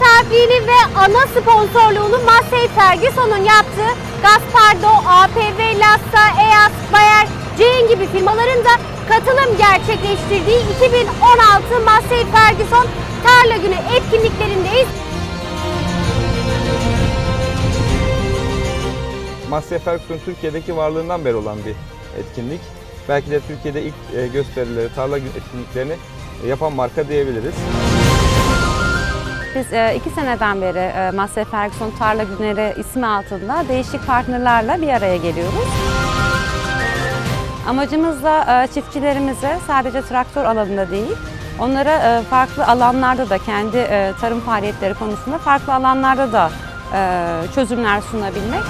sahipliğini ve ana sponsorluğunu Massey Ferguson'un yaptığı Gaspardo, APV, Lassa, EAS, Bayer, Ceyhan gibi firmaların da katılım gerçekleştirdiği 2016 Massey Ferguson Tarla Günü etkinliklerindeyiz. Massey Ferguson Türkiye'deki varlığından beri olan bir etkinlik. Belki de Türkiye'de ilk e, gösterileri, tarla günü etkinliklerini e, yapan marka diyebiliriz. Biz e, iki seneden beri e, Massey Ferguson Tarla Günleri ismi altında değişik partnerlerle bir araya geliyoruz. Amacımız da e, çiftçilerimize sadece traktör alanında değil, onlara e, farklı alanlarda da kendi tarım faaliyetleri konusunda farklı alanlarda da çözümler sunabilmek.